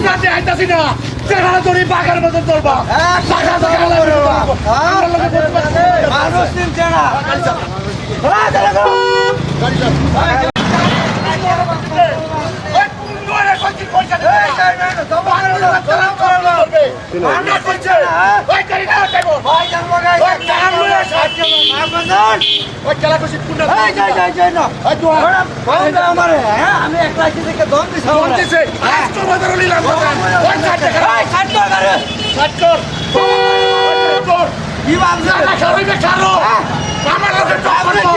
চাইতাছি না চেহারা ধরি বাঘের মতো চলবা বাঘা বাঘা লাগবে। মানুষ চিনছে না ওই। আমরা কইছি, ওই না। করো। তো আমি একলা আছি দম দিছি বাজারে নিলাম। ওই। কি ভাবছে। আমার তো আমার তো।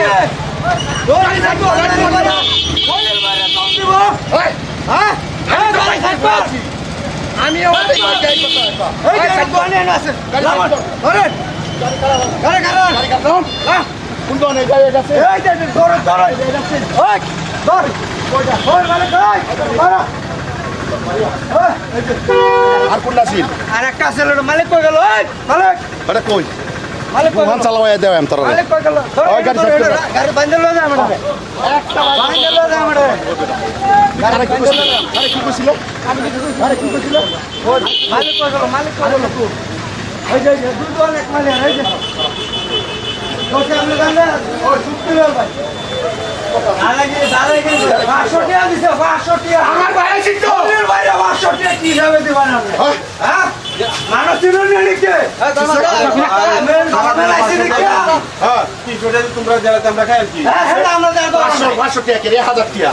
তো, গাড়ি না ওই, আমি তো ওই। কর। আমি ওই গাড়ি কথা ওই ষাট কর। গাড়ি কর। আছে? আর কোনটা ছিল আর একটা ছেলে মালিক কই গেল? মালিক। এটা কই? মোহন গেল চালাওয়া এম তোর গাড়ি ধর, সাইড ধর, করে। যা আমারে আরে কি কইছিল আরে কি কইছিল আরে কি কইছিল মালিক কই মালিক কই ওই যে ওই অনেক মালিক এই যে বসে আপনি জানলে ওই চুক্তি হল ভাই দাদাগিরি দাদাগিরি পাঁচশো টাকা দিছে পাঁচশো টাকা আমার ভাই আছিস তো চল্লিশ বাইরে পাঁচশো টাকা কি। হিসাবে দিবেন আপনি হ্যাঁ? হ্যাঁ মানুষ না তোমরা জেলাতে আমরা খাই কি হ্যাঁ পাঁচশো টাকা তোমার না হাজার টাকা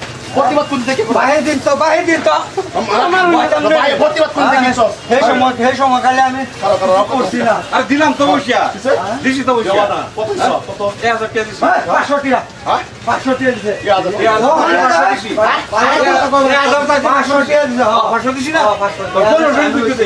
প্রতিবাদ করতে দেখি বাহির দিন তো বাহির দিন তো। আমার ভাই প্রতিবাদ করতে দেখি সেই সময় সেই সময় খালি আমি করছি না। আর দিলাম তো বসিয়া। দিছি তো বসিয়া। এক হাজার টাকা দিছি। পাঁচশো টাকা? পাঁচশো টাকা দিছে। এই হাজার। টাকা দিছি। পাঁচশো টাকা দিছে। পাঁচশো দিছি। না? পাঁচশো তো পনেরো টাকা দিতে